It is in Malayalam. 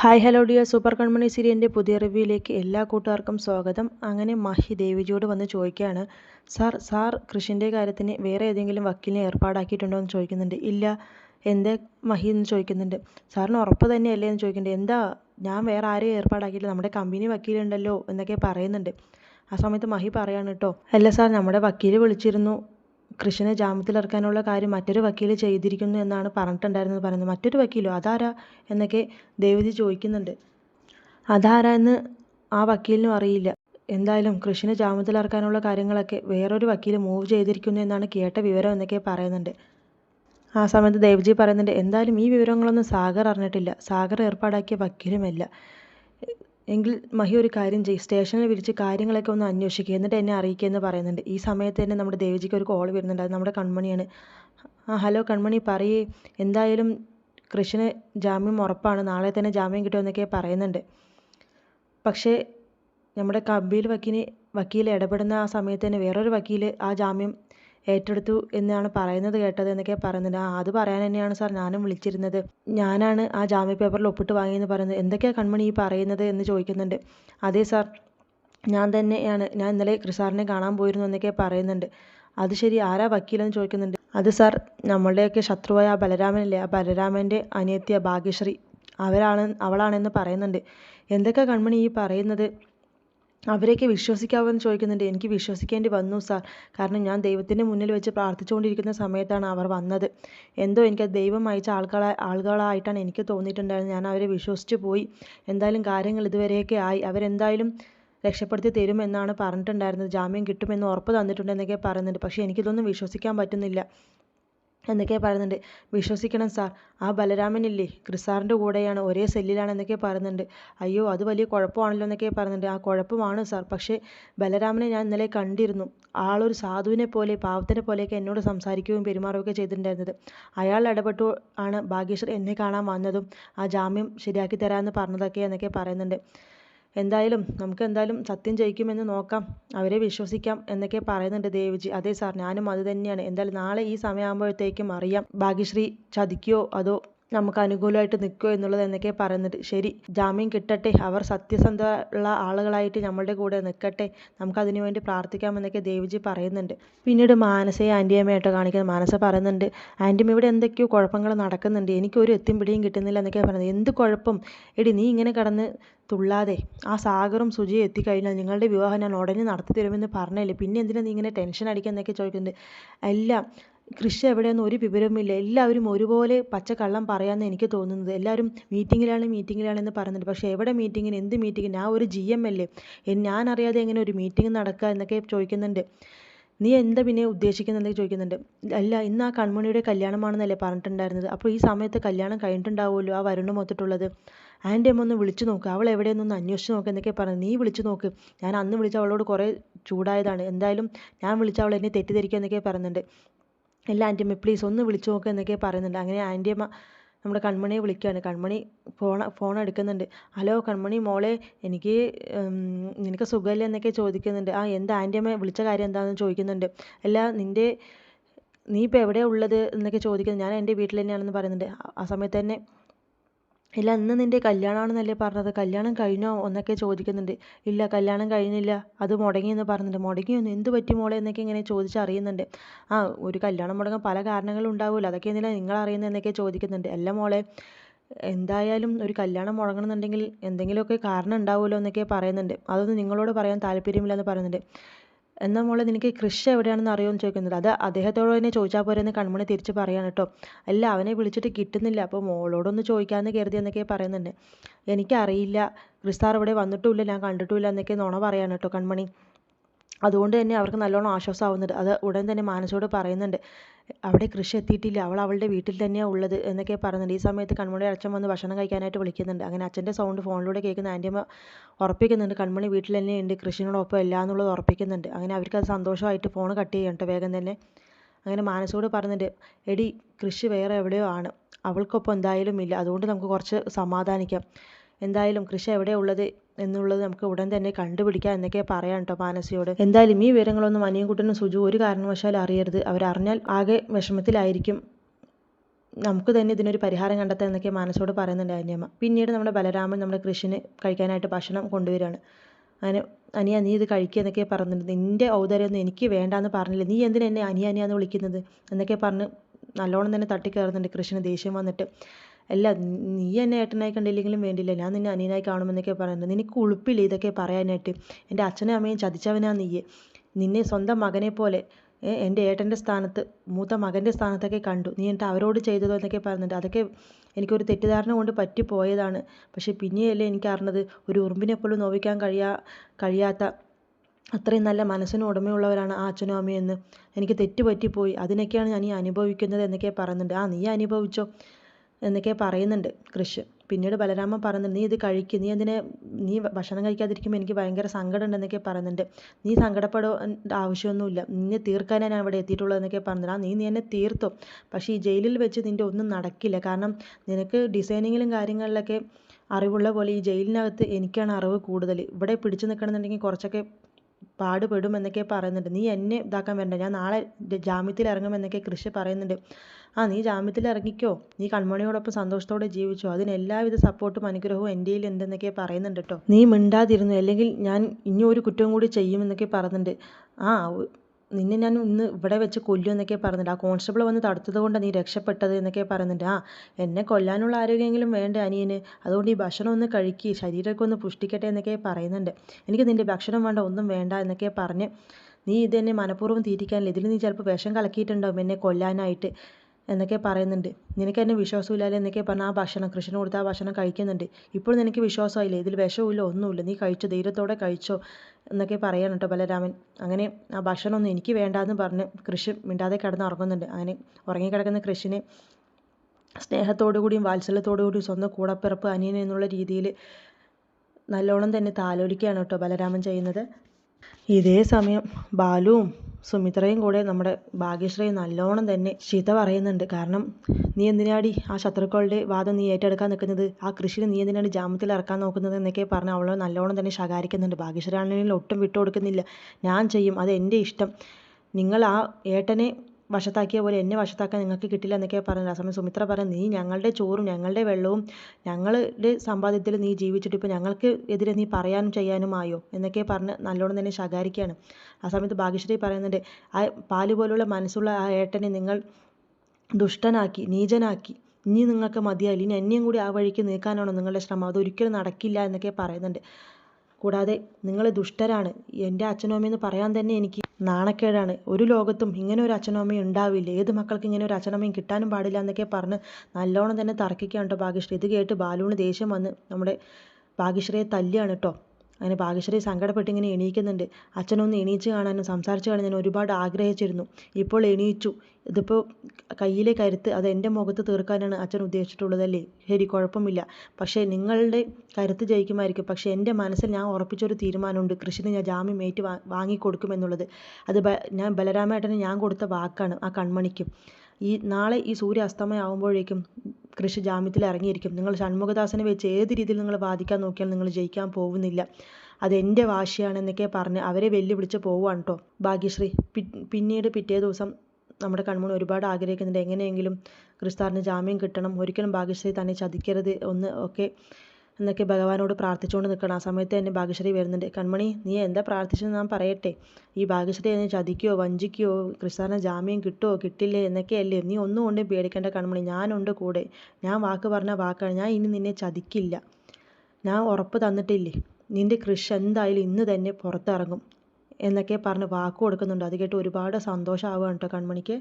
Hi hello dear super Kanmani സീരിയലിന്റെ പുതിയ റിവ്യൂയിലേക്ക് എല്ലാ കൂട്ടുകാർക്കും സ്വാഗതം. അങ്ങനെ മഹി ദേവിജിയോട് വന്ന് ചോദിക്കുകയാണ് സാർ സാർ കൃഷിന്റെ കാര്യത്തിന് വേറെ ഏതെങ്കിലും വക്കീലിനെ ഏർപ്പാടാക്കിയിട്ടുണ്ടോ എന്ന് ചോദിക്കുന്നുണ്ട്. ഇല്ല. എന്തേ മഹി എന്ന് ചോദിക്കുന്നുണ്ട്. സാറിന് ഉറപ്പ് തന്നെയല്ലേ എന്ന് ചോദിക്കുന്നുണ്ട്. എന്താ ഞാൻ വേറെ ആരെയും ഏർപ്പാടാക്കിയില്ല നമ്മുടെ കമ്പനി വക്കീലുണ്ടല്ലോ എന്നൊക്കെ പറയുന്നുണ്ട്. ആ സമയത്ത് മഹി പറയാണ് കേട്ടോ അല്ല സാർ നമ്മുടെ വക്കീൽ വിളിച്ചിരുന്നു. കൃഷിനെ ജാമ്യത്തിലിറക്കാനുള്ള കാര്യം മറ്റൊരു വക്കീൽ ചെയ്തിരിക്കുന്നു എന്നാണ് പറഞ്ഞിട്ടുണ്ടായിരുന്നത് പറയുന്നത്. മറ്റൊരു വക്കീലോ? അതാരാ എന്നൊക്കെ ദേവതി ചോദിക്കുന്നുണ്ട്. അതാരാ എന്ന് ആ വക്കീലിനും അറിയില്ല. എന്തായാലും കൃഷ്ണനെ ജാമ്യത്തിലിറക്കാനുള്ള കാര്യങ്ങളൊക്കെ വേറൊരു വക്കീൽ മൂവ് ചെയ്തിരിക്കുന്നു എന്നാണ് കേട്ട വിവരം എന്നൊക്കെ പറയുന്നുണ്ട്. ആ സമയത്ത് ദേവ്ജി പറയുന്നുണ്ട് എന്തായാലും ഈ വിവരങ്ങളൊന്നും സാഗർ അറിഞ്ഞിട്ടില്ല. സാഗർ ഏർപ്പാടാക്കിയ വക്കീലുമല്ല. എങ്കിൽ മഹി ഒരു കാര്യം ചെയ്യും. സ്റ്റേഷനിൽ വിളിച്ച് കാര്യങ്ങളൊക്കെ ഒന്ന് അന്വേഷിക്കുക എന്നിട്ട് എന്നെ അറിയിക്കുക എന്ന് പറയുന്നുണ്ട്. ഈ സമയത്ത് തന്നെ നമ്മുടെ ദേവജിക്ക് ഒരു കോൾ വരുന്നുണ്ട്. അത് നമ്മുടെ കൺമണിയാണ്. ആ ഹലോ കൺമണി പറയേ. എന്തായാലും കൃഷിന് ജാമ്യം ഉറപ്പാണ്. നാളെ തന്നെ ജാമ്യം കിട്ടുമെന്നൊക്കെ പറയുന്നുണ്ട്. പക്ഷേ നമ്മുടെ കമ്പിയിൽ വക്കീൽ വക്കീൽ ഇടപെടുന്ന ആ സമയത്ത് തന്നെ വേറൊരു വക്കീൽ ആ ജാമ്യം ഏറ്റെടുത്തു എന്നാണ് പറയുന്നത് കേട്ടത് എന്നൊക്കെ പറയുന്നുണ്ട്. ആ അത് പറയാൻ തന്നെയാണ് സാർ ഞാനും വിളിച്ചിരുന്നത്. ഞാനാണ് ആ ജാമ്യ പേപ്പറിൽ ഒപ്പിട്ട് വാങ്ങിയെന്ന് പറയുന്നത്. എന്തൊക്കെയാണ് കൺമണി ഈ പറയുന്നത് എന്ന് ചോദിക്കുന്നുണ്ട്. അതെ സാർ ഞാൻ തന്നെയാണ്. ഞാൻ ഇന്നലെ സാറിനെ കാണാൻ പോയിരുന്നു എന്നൊക്കെ പറയുന്നുണ്ട്. അത് ശരി ആരാ വക്കീലെന്ന് ചോദിക്കുന്നുണ്ട്. അത് സാർ നമ്മളുടെയൊക്കെ ശത്രുവായ ആ ബലരാമനല്ലേ? ആ ബലരാമന്റെ അനിയത്തിയ ഭാഗ്യശ്രീ. അവരാണ് അവളാണെന്ന് പറയുന്നുണ്ട്. എന്തൊക്കെ കൺമണി ഈ പറയുന്നത്? അവരെയൊക്കെ വിശ്വസിക്കാവോ എന്ന് ചോദിക്കുന്നുണ്ട്. എനിക്ക് വിശ്വസിക്കേണ്ടി വന്നു സാർ. കാരണം ഞാൻ ദൈവത്തിന്റെ മുന്നിൽ വെച്ച് പ്രാർത്ഥിച്ചുകൊണ്ടിരിക്കുന്ന സമയത്താണ് അവർ വന്നത്. എന്തോ എനിക്ക് ദൈവം അയച്ച ആളുകളെ ആളുകളായിട്ടാണ് എനിക്ക് തോന്നിയിട്ടുണ്ടായിരുന്നത്. ഞാൻ അവരെ വിശ്വസിച്ച് പോയി. എന്തായാലും കാര്യങ്ങൾ ഇതുവരെയൊക്കെ ആയി. അവരെന്തായാലും രക്ഷപ്പെടുത്തി തരുമെന്നാണ് പറഞ്ഞിട്ടുണ്ടായിരുന്നത്. ജാമ്യം കിട്ടുമെന്ന് ഉറപ്പ് തന്നിട്ടുണ്ടെന്നൊക്കെ പറയുന്നുണ്ട്. പക്ഷേ എനിക്കിതൊന്നും വിശ്വസിക്കാൻ പറ്റുന്നില്ല. എന്നൊക്കെ പറയുന്നുണ്ട്. വിശ്വസിക്കണം സാർ. ആ ബലരാമനില്ലേ? ക്രിസാറിന്റെ കൂടെയാണ്. ഒരേ സെല്ലിലാണ് എന്നൊക്കെ പറയുന്നുണ്ട്. അയ്യോ അത് വലിയ കുഴപ്പമാണല്ലോ എന്നൊക്കെ പറയുന്നുണ്ട്. ആ കുഴപ്പമാണ് സാർ. പക്ഷേ ബലരാമനെ ഞാൻ ഇന്നലെ കണ്ടിരുന്നു. ആളൊരു സാധുവിനെ പോലെ പാവത്തിനെ പോലെയൊക്കെ എന്നോട് സംസാരിക്കുകയും പെരുമാറുകയൊക്കെ ചെയ്തിട്ടുണ്ടായിരുന്നത്. അയാൾ ഇടപെട്ടു ആണ് ഭാഗ്യശ്രീ എന്നെ കാണാൻ വന്നതും ആ ജാമ്യം ശരിയാക്കി തരാമെന്ന് പറഞ്ഞതൊക്കെ എന്നൊക്കെ പറയുന്നുണ്ട്. എന്തായാലും നമുക്ക് എന്തായാലും സത്യം ജയിക്കുമെന്ന് നോക്കാം. അവരെ വിശ്വസിക്കാം എന്നൊക്കെ പറയുന്നുണ്ട് ദേവ്ജി. അതെ സാർ ഞാനും അത് തന്നെയാണ്. എന്തായാലും നാളെ ഈ സമയമാകുമ്പോഴത്തേക്കും അറിയാം. ഭാഗ്യശ്രീ ചതിക്കുകയോ അതോ നമുക്ക് അനുകൂലമായിട്ട് നിൽക്കുമോ എന്നുള്ളത് എന്നൊക്കെ പറയുന്നുണ്ട് ശരി ജാമ്യം കിട്ടട്ടെ. അവർ സത്യസന്ധ ഉള്ള ആളുകളായിട്ട് നമ്മളുടെ കൂടെ നിൽക്കട്ടെ. നമുക്ക് അതിനു വേണ്ടി പ്രാർത്ഥിക്കാമെന്നൊക്കെ ദേവിജി പറയുന്നുണ്ട്. പിന്നീട് മാനസയെ ആന്റിയമ്മയായിട്ട് കാണിക്കുന്നത് മാനസ പറയുന്നുണ്ട് ആന്റിയമ്മ ഇവിടെ എന്തൊക്കെയോ കുഴപ്പങ്ങൾ നടക്കുന്നുണ്ട്. എനിക്കൊരു എത്തും പിടിയും കിട്ടുന്നില്ല എന്നൊക്കെ പറയുന്നത്. എന്ത് കുഴപ്പം? എടി നീ ഇങ്ങനെ കടന്ന് തുള്ളാതെ ആ സാഗറും സുജിയും എത്തിക്കഴിഞ്ഞാൽ നിങ്ങളുടെ വിവാഹം ഞാൻ ഉടനെ നടത്തി തരുമെന്ന് പറഞ്ഞല്ലേ? പിന്നെ എന്തിനാ നീ ഇങ്ങനെ ടെൻഷൻ അടിക്കുക എന്നൊക്കെ ചോദിക്കുന്നുണ്ട്? എല്ലാം കൃഷി എവിടെയൊന്നും ഒരു വിവരവുമില്ല. എല്ലാവരും ഒരുപോലെ പച്ചക്കള്ളം പറയാമെന്ന് എനിക്ക് തോന്നുന്നത്. എല്ലാവരും മീറ്റിങ്ങിലാണ് മീറ്റിങ്ങിലാണെന്ന് പറയുന്നുണ്ട്. പക്ഷേ എവിടെ മീറ്റിങ്ങിന് എന്ത് മീറ്റിങ്ങിന്? ഞാൻ ഒരു ജി എം അല്ലേ ഞാൻ അറിയാതെ എങ്ങനെ ഒരു മീറ്റിംഗ് നടക്കുക എന്നൊക്കെ ചോദിക്കുന്നുണ്ട്. നീ എന്താ പിന്നെ ഉദ്ദേശിക്കുന്നതെന്ന് ചോദിക്കുന്നുണ്ട്. അല്ല ഇന്ന് ആ കൺമണിയുടെ കല്യാണമാണെന്നല്ലേ പറഞ്ഞിട്ടുണ്ടായിരുന്നത്. അപ്പോൾ ഈ സമയത്ത് കല്യാണം കഴിഞ്ഞിട്ടുണ്ടാവുമല്ലോ ആ വരുണ് മൊത്തിട്ടുള്ളത് ആന്റെ അമ്മ ഒന്ന് വിളിച്ചു നോക്ക്. അവൾ എവിടെയെന്നൊന്ന് അന്വേഷിച്ച് നോക്ക് എന്നൊക്കെ പറഞ്ഞു നീ വിളിച്ചു നോക്ക്. ഞാൻ അന്ന് വിളിച്ച അവളോട് കുറേ ചൂടായതാണ്. എന്തായാലും ഞാൻ വിളിച്ച അവൾ എന്നെ തെറ്റിദ്ധരിക്കുക എന്നൊക്കെ പറയുന്നുണ്ട്. ഇല്ല ആന്റിയമ്മ പ്ലീസ് ഒന്ന് വിളിച്ചു നോക്ക് എന്നൊക്കെ പറയുന്നുണ്ട്. അങ്ങനെ ആന്റിയമ്മ നമ്മുടെ കൺമണിയെ വിളിക്കുകയാണ് കൺമണി ഫോൺ ഫോൺ എടുക്കുന്നുണ്ട്. ഹലോ കൺമണി മോളെ എനിക്ക് നിനക്ക് സുഖമില്ല എന്നൊക്കെ ചോദിക്കുന്നുണ്ട്. ആ എന്താ ആന്റിയമ്മ വിളിച്ച കാര്യം എന്താണെന്ന് ചോദിക്കുന്നുണ്ട്. അല്ല നിന്റെ നീ ഇപ്പോൾ എവിടെയാണ് ഉള്ളത്? എന്നൊക്കെ ചോദിക്കുന്നു. ഞാൻ എന്റെ വീട്ടിൽ തന്നെയാണെന്ന് പറയുന്നുണ്ട്. ആ സമയത്ത് തന്നെ ഇല്ല ഇന്ന് നിന്റെ കല്യാണമാണെന്നല്ലേ പറഞ്ഞത്. കല്യാണം കഴിഞ്ഞോ എന്നൊക്കെ ചോദിക്കുന്നുണ്ട്. ഇല്ല കല്യാണം കഴിഞ്ഞില്ല. അത് മുടങ്ങിയെന്ന് പറഞ്ഞിട്ട് മുടങ്ങിയൊന്നും എന്ത് പറ്റി മോളെ എന്നൊക്കെ ഇങ്ങനെ ചോദിച്ചറിയുന്നുണ്ട്. ആ ഒരു കല്യാണം മുടങ്ങാൻ പല കാരണങ്ങളും ഉണ്ടാവുമല്ലോ. അതൊക്കെ എന്തിനാ നിങ്ങൾ അറിയുന്നതെന്നൊക്കെ ചോദിക്കുന്നുണ്ട്. അല്ല മോളെ എന്തായാലും ഒരു കല്യാണം മുടങ്ങണമെന്നുണ്ടെങ്കിൽ എന്തെങ്കിലുമൊക്കെ കാരണം ഉണ്ടാവുമല്ലോ എന്നൊക്കെ പറയുന്നുണ്ട്. അതൊന്നും നിങ്ങളോട് പറയാൻ താല്പര്യമില്ലെന്ന് പറയുന്നുണ്ട്. എന്നാൽ മോളെ നിനക്ക് കൃഷി എവിടെയാണെന്ന് അറിയുമെന്ന് ചോദിക്കുന്നുണ്ട്. അത് അദ്ദേഹത്തോട് തന്നെ ചോദിച്ചാൽ പോരെ എന്ന് കൺമണി തിരിച്ച് പറയാണ് കേട്ടോ അല്ല അവനെ വിളിച്ചിട്ട് കിട്ടുന്നില്ല. അപ്പോൾ മോളോടൊന്ന് ചോദിക്കാമെന്ന് കരുതി എന്നൊക്കെ പറയുന്നുണ്ട്. എനിക്കറിയില്ല. ക്രിസ്താർ ഇവിടെ വന്നിട്ടുമില്ല ഞാൻ കണ്ടിട്ടുമില്ല എന്നൊക്കെ നുണ പറയാണ് കേട്ടോ കൺമണി. അതുകൊണ്ട് തന്നെ അവർക്ക് നല്ലോണം ആശ്വാസമാവുന്നുണ്ട്. അത് ഉടൻ തന്നെ മാനസോട് പറയുന്നുണ്ട്. അവിടെ കൃഷി എത്തിയിട്ടില്ല. അവൾ അവളുടെ വീട്ടിൽ തന്നെയാണ് ഉള്ളത് എന്നൊക്കെ പറയുന്നുണ്ട്. ഈ സമയത്ത് കൺമണിയുടെ അച്ഛൻ വന്ന് ഭക്ഷണം കഴിക്കാനായിട്ട് വിളിക്കുന്നുണ്ട്. അങ്ങനെ അച്ഛന്റെ സൗണ്ട് ഫോണിലൂടെ കേൾക്കുന്ന ആന്റിയമ്മ ഉറപ്പിക്കുന്നുണ്ട്. കൺമണി വീട്ടിൽ തന്നെയുണ്ട് കൃഷിനോടൊപ്പം ഇല്ല എന്നുള്ളത് ഉറപ്പിക്കുന്നുണ്ട്. അങ്ങനെ അവർക്ക് അത് സന്തോഷമായിട്ട് ഫോൺ കട്ട് ചെയ്യണം വേഗം തന്നെ. അങ്ങനെ മാനസോട് പറയുന്നുണ്ട് എടി കൃഷി വേറെ എവിടെയോ ആണ്. അവൾക്കൊപ്പം എന്തായാലും ഇല്ല. അതുകൊണ്ട് നമുക്ക് കുറച്ച് സമാധാനിക്കാം. എന്തായാലും കൃഷി എവിടെയാണ് ഉള്ളത് എന്നുള്ളത് നമുക്ക് ഉടൻ തന്നെ കണ്ടുപിടിക്കാം എന്നൊക്കെ പറയാം കേട്ടോ മാനസിയോട്. എന്തായാലും ഈ വിവരങ്ങളൊന്നും അനിയൻകുട്ടനും സുജു ഒരു കാരണവശാലും അറിയരുത്. അവരറിഞ്ഞാൽ ആകെ വിഷമത്തിലായിരിക്കും. നമുക്ക് തന്നെ ഇതിനൊരു പരിഹാരം കണ്ടെത്താം എന്നൊക്കെ മനസ്സോട് പറയുന്നുണ്ട് അനിയമ്മ. പിന്നീട് നമ്മുടെ ബലരാമൻ നമ്മുടെ കൃഷിന് കഴിക്കാനായിട്ട് ഭക്ഷണം കൊണ്ടുവരികയാണ്. അങ്ങനെ അനിയ നീ ഇത് കഴിക്കുക എന്നൊക്കെ പറയുന്നുണ്ട് നിന്റെ ഔദാര്യമൊന്നും എനിക്ക് വേണ്ടാന്ന് പറഞ്ഞില്ല. നീ എന്തിനാ എന്നെ അനിയ അനിയാന്ന് വിളിക്കുന്നത്? എന്നൊക്കെ പറഞ്ഞ് നല്ലോണം തന്നെ തട്ടിക്കയറുന്നുണ്ട് കൃഷിന് ദേഷ്യം വന്നിട്ട്. അല്ല നീ എന്നെ ഏട്ടനായി കണ്ടില്ലെങ്കിലും വേണ്ടില്ല ഞാൻ നിന്നെ അനിയനായി കാണുമെന്നൊക്കെ പറയുന്നത്. നിനക്ക് ഉളുപ്പില്ല ഇതൊക്കെ പറയാനായിട്ട്? എന്റെ അച്ഛനും അമ്മയും ചതിച്ചവനാ നീയെ നിന്നെ സ്വന്തം മകനെ പോലെ എന്റെ ഏട്ടന്റെ സ്ഥാനത്ത് മൂത്ത മകന്റെ സ്ഥാനത്തൊക്കെ കണ്ടു. നീ എന്നിട്ട് അവരോട് ചെയ്തതോ എന്നൊക്കെ പറയുന്നുണ്ട്. അതൊക്കെ എനിക്കൊരു തെറ്റിദ്ധാരണ കൊണ്ട് പറ്റിപ്പോയതാണ്. പക്ഷേ പിന്നെയല്ലേ എനിക്ക് അറിഞ്ഞത് ഒരു ഉറുമ്പിനെ പോലും നോവിക്കാൻ കഴിയാ കഴിയാത്ത അത്രയും നല്ല മനസ്സിന് ഉടമയുള്ളവരാണ് ആ അച്ഛനും അമ്മയും എന്ന് എനിക്ക് തെറ്റ് പറ്റിപ്പോയി അതിനൊക്കെയാണ് ഞാൻ ഈ അനുഭവിക്കുന്നത് എന്നൊക്കെ പറയുന്നുണ്ട്. ആ നീ അനുഭവിച്ചോ? എന്നൊക്കെ പറയുന്നുണ്ട് കൃഷ്. പിന്നീട് ബലരാമൻ പറയുന്നുണ്ട് നീ ഇത് കഴിക്ക് നീ എന്തിനെ നീ ഭക്ഷണം കഴിക്കാതിരിക്കുമ്പോൾ എനിക്ക് ഭയങ്കര സങ്കടം ഉണ്ടെന്നൊക്കെ പറയുന്നുണ്ട്. നീ സങ്കടപ്പെടേണ്ട ആവശ്യമൊന്നുമില്ല നിന്നെ തീർക്കാനാണ് ഞാൻ ഇവിടെ എത്തിയിട്ടുള്ളത് എന്നൊക്കെ പറഞ്ഞിട്ട് ആ നീ നീ എന്നെ തീർത്തു പക്ഷേ ഈ ജയിലിൽ വെച്ച് നിന്റെ ഒന്നും നടക്കില്ല. കാരണം നിനക്ക് ഡിസൈനിങ്ങിലും കാര്യങ്ങളിലൊക്കെ അറിവുള്ള പോലെ ഈ ജയിലിനകത്ത് എനിക്കാണ് അറിവ് കൂടുതൽ. ഇവിടെ പിടിച്ചു നിൽക്കണമെന്നുണ്ടെങ്കിൽ കുറച്ചൊക്കെ പാടുപെടും എന്നൊക്കെ പറയുന്നുണ്ട്. നീ എന്നെ ഇതാക്കാൻ വരണ്ട. ഞാൻ നാളെ ജാമ്യത്തിൽ ഇറങ്ങും എന്നൊക്കെ കൃഷി പറയുന്നുണ്ട്. ആ നീ ജാമ്യത്തിൽ ഇറങ്ങിക്കോ. നീ കൺമണിയോടൊപ്പം സന്തോഷത്തോടെ ജീവിച്ചോ. അതിന് എല്ലാവിധ സപ്പോർട്ടും അനുഗ്രഹവും എന്റെ കയ്യിൽ ഉണ്ടെന്നൊക്കെ പറയുന്നുണ്ട് കേട്ടോ നീ മിണ്ടാതിരുന്നു. അല്ലെങ്കിൽ ഞാൻ ഇനി ഒരു കുറ്റവും കൂടി ചെയ്യുമെന്നൊക്കെ പറയുന്നുണ്ട്. ആ നിന്നെ ഞാൻ ഇന്ന് ഇവിടെ വെച്ച് കൊല്ലും എന്നൊക്കെ പറയുന്നുണ്ട് ആ കോൺസ്റ്റബിൾ വന്ന് തടുത്തത് കൊണ്ടാണ് നീ രക്ഷപ്പെട്ടത് എന്നൊക്കെ പറയുന്നുണ്ട് ആ എന്നെ കൊല്ലാനുള്ള ആരോഗ്യമെങ്കിലും വേണ്ടേ അനിയന്? അതുകൊണ്ട് ഈ ഭക്ഷണം ഒന്ന് കഴിക്കുക ശരീരമൊക്കെ ഒന്ന് പുഷ്ടിക്കട്ടെ എന്നൊക്കെ പറയുന്നുണ്ട്. എനിക്ക് നിന്റെ ഭക്ഷണം വേണ്ട ഒന്നും വേണ്ട എന്നൊക്കെ പറഞ്ഞ് നീ ഇതെന്നെ മനഃപൂർവം തീറ്റിക്കാനില്ല. ഇതിൽ നീ ചിലപ്പോൾ വിഷം കലക്കിയിട്ടുണ്ടാവും എന്നെ കൊല്ലാനായിട്ട്. എന്നൊക്കെ പറയുന്നുണ്ട്. നിനക്ക് എന്നെ വിശ്വാസമില്ലല്ലോ എന്നൊക്കെ പറഞ്ഞ് ആ ഭക്ഷണം കൃഷ്ണൻ കൊടുത്ത ആ ഭക്ഷണം കഴിക്കുന്നുണ്ട്. ഇപ്പോൾ നിനക്ക് വിശ്വാസമായില്ലേ ഇതിൽ വിഷമില്ല ഒന്നുമില്ല. നീ കഴിച്ചോ ധൈര്യത്തോടെ കഴിച്ചോ എന്നൊക്കെ പറയാണ് കേട്ടോ ബലരാമൻ. അങ്ങനെ ആ ഭക്ഷണമൊന്നും എനിക്ക് വേണ്ടാന്ന് പറഞ്ഞ് കൃഷി മിണ്ടാതെ കിടന്ന് ഉറങ്ങുന്നുണ്ട്. അങ്ങനെ ഉറങ്ങിക്കിടക്കുന്ന കൃഷിനെ സ്നേഹത്തോടു കൂടിയും വാത്സല്യത്തോടു കൂടിയും സ്വന്തം കൂടപ്പിറപ്പ് അനിയൻ എന്നുള്ള രീതിയിൽ നല്ലോണം തന്നെ താലോലിക്കുകയാണ് കേട്ടോ ബലരാമൻ ചെയ്യുന്നത്. ഇതേ സമയം ബാലുവും സുമിത്രയും കൂടെ നമ്മുടെ ഭാഗ്യശ്രീ നല്ലോണം തന്നെ ചീത്ത പറയുന്നുണ്ട്. കാരണം നീ എന്തിനാടി ആ ശത്രുക്കളുടെ വാദം നീ ഏറ്റെടുക്കാൻ നിൽക്കുന്നത്? ആ കൃഷിയിൽ നീ എന്തിനാണ് ജാമ്യത്തിൽ ഇറക്കാൻ നോക്കുന്നത്? എന്നൊക്കെ പറഞ്ഞ് അവളെ നല്ലോണം തന്നെ ശകാരിക്കുന്നുണ്ട്. ഭാഗ്യശ്രീ ആണെങ്കിൽ ഒട്ടും വിട്ടുകൊടുക്കുന്നില്ല. ഞാൻ ചെയ്യും. അത് എന്റെ ഇഷ്ടം. നിങ്ങൾ ആ ഏട്ടനെ വശത്താക്കിയ പോലെ എന്നെ വശത്താക്കാൻ നിങ്ങൾക്ക് കിട്ടില്ല എന്നൊക്കെ പറഞ്ഞു ആ സമയം സുമിത്ര പറഞ്ഞു നീ ഞങ്ങളുടെ ചോറും ഞങ്ങളുടെ വെള്ളവും ഞങ്ങളുടെ സമ്പാദ്യത്തിൽ നീ ജീവിച്ചിട്ട് ഇപ്പോൾ ഞങ്ങൾക്ക് എതിരെ നീ പറയാനും ചെയ്യാനും ആയോ? എന്നൊക്കെ പറഞ്ഞ് നല്ലോണം തന്നെ ശകാരിക്കുകയാണ് ആ സമയത്ത് ഭാഗ്യശ്രീ പറയുന്നുണ്ട് ആ പാൽ പോലുള്ള മനസ്സുള്ള ആ ഏട്ടനെ നിങ്ങൾ ദുഷ്ടനാക്കി നീചനാക്കി. ഇനി നിങ്ങൾക്ക് മതിയായില്ല. ഇനി എന്നെയും കൂടി ആ വഴിക്ക് നീക്കാനാണോ നിങ്ങളുടെ ശ്രമം? അതൊരിക്കലും നടക്കില്ല എന്നൊക്കെ പറയുന്നുണ്ട്. കൂടാതെ നിങ്ങൾ ദുഷ്ടരാണ്. എന്റെ അച്ഛനും അമ്മയെന്ന് പറയാൻ തന്നെ എനിക്ക് നാണക്കേടാണ്. ഒരു ലോകത്തും ഇങ്ങനെ ഒരു അച്ഛനും അമ്മയും ഉണ്ടാവില്ല. ഏത് മക്കൾക്ക് ഇങ്ങനെ ഒരു അച്ഛനമ്മയും കിട്ടാനും പാടില്ല എന്നൊക്കെ പറഞ്ഞ് നല്ലോണം തന്നെ തർക്കിക്കുകയാണ് കേട്ടോ ഭാഗ്യശ്രീ ഇത് കേട്ട് ബാലുവിന് ദേഷ്യം വന്ന് നമ്മുടെ ഭാഗ്യശ്രീയെ തല്ലുകയാണ് കേട്ടോ അങ്ങനെ ഭാഗ്യശ്രീ സങ്കടപ്പെട്ട് ഇങ്ങനെ എണീക്കുന്നുണ്ട്. അച്ഛനൊന്ന് എണീച്ച് കാണാനും സംസാരിച്ച് കാണാൻ ഞാൻ ഒരുപാട് ആഗ്രഹിച്ചിരുന്നു. ഇപ്പോൾ എണീച്ചു. ഇതിപ്പോൾ കയ്യിലെ കരുത്ത് അത് എന്റെ മുഖത്ത് തീർക്കാനാണ് അച്ഛൻ ഉദ്ദേശിച്ചിട്ടുള്ളതല്ലേ ശരി കുഴപ്പമില്ല. പക്ഷേ നിങ്ങളുടെ കരുത്ത് ജയിക്കുമായിരിക്കും. പക്ഷേ എന്റെ മനസ്സിൽ ഞാൻ ഉറപ്പിച്ചൊരു തീരുമാനമുണ്ട്. കൃഷിന് ഞാൻ ജാമ്യം ഏറ്റ് വാങ്ങിക്കൊടുക്കുമെന്നുള്ളത്. അത് ഞാൻ ബലരാമേട്ടന് ഞാൻ കൊടുത്ത വാക്കാണ് ആ കൺമണിക്കും. ഈ നാളെ ഈ സൂര്യ അസ്തമയമാകുമ്പോഴേക്കും കൃഷി ജാമ്യത്തിൽ ഇറങ്ങിയിരിക്കും. നിങ്ങൾ ഷൺമുഖദാസനെ വെച്ച് ഏത് രീതിയിൽ നിങ്ങൾ വാദിക്കാൻ നോക്കിയാൽ നിങ്ങൾ ജയിക്കാൻ പോകുന്നില്ല അതെന്റെ വാശിയാണെന്നൊക്കെ പറഞ്ഞ് അവരെ വെല്ലുവിളിച്ച് പോവുകയാണ് കേട്ടോ ഭാഗ്യശ്രീ പിന്നീട് പിറ്റേ ദിവസം നമ്മുടെ കൺമുൻ ഒരുപാട് ആഗ്രഹിക്കുന്നുണ്ട്. എങ്ങനെയെങ്കിലും ക്രിസ്താറിന് ജാമ്യം കിട്ടണം. ഒരിക്കലും ഭാഗ്യശ്രീ തന്നെ ചതിക്കരുത്. ഒന്ന് ഒക്കെ എന്നൊക്കെ ഭഗവാനോട് പ്രാർത്ഥിച്ചുകൊണ്ട് നിൽക്കണം. ആ സമയത്ത് തന്നെ ഭാഗ്യശ്രീ വരുന്നുണ്ട്. കൺമണി നീ എന്താ പ്രാർത്ഥിച്ചെന്ന് ഞാൻ പറയട്ടെ. ഈ ഭാഗ്യശ്രീ എന്നെ ചതിക്കുകയോ വഞ്ചിക്കുകയോ ക്രിസ്താറിന് ജാമ്യം കിട്ടുമോ കിട്ടില്ലേ എന്നൊക്കെയല്ലേ നീ ഒന്നും കൊണ്ടും പേടിക്കേണ്ട കൺമണി. ഞാനുണ്ട് കൂടെ. ഞാൻ വാക്ക് പറഞ്ഞ വാക്കാണ്. ഞാൻ ഇനി നിന്നെ ചതിക്കില്ല. ഞാൻ ഉറപ്പ് തന്നിട്ടില്ലേ? നിന്റെ കൃഷി എന്തായാലും ഇന്ന് തന്നെ പുറത്തിറങ്ങും എന്നൊക്കെ പറഞ്ഞ് വാക്ക് കൊടുക്കുന്നുണ്ട്. അത് കേട്ട് ഒരുപാട് സന്തോഷമാവുകയാണ് കേട്ടോ കൺമണിക്ക്.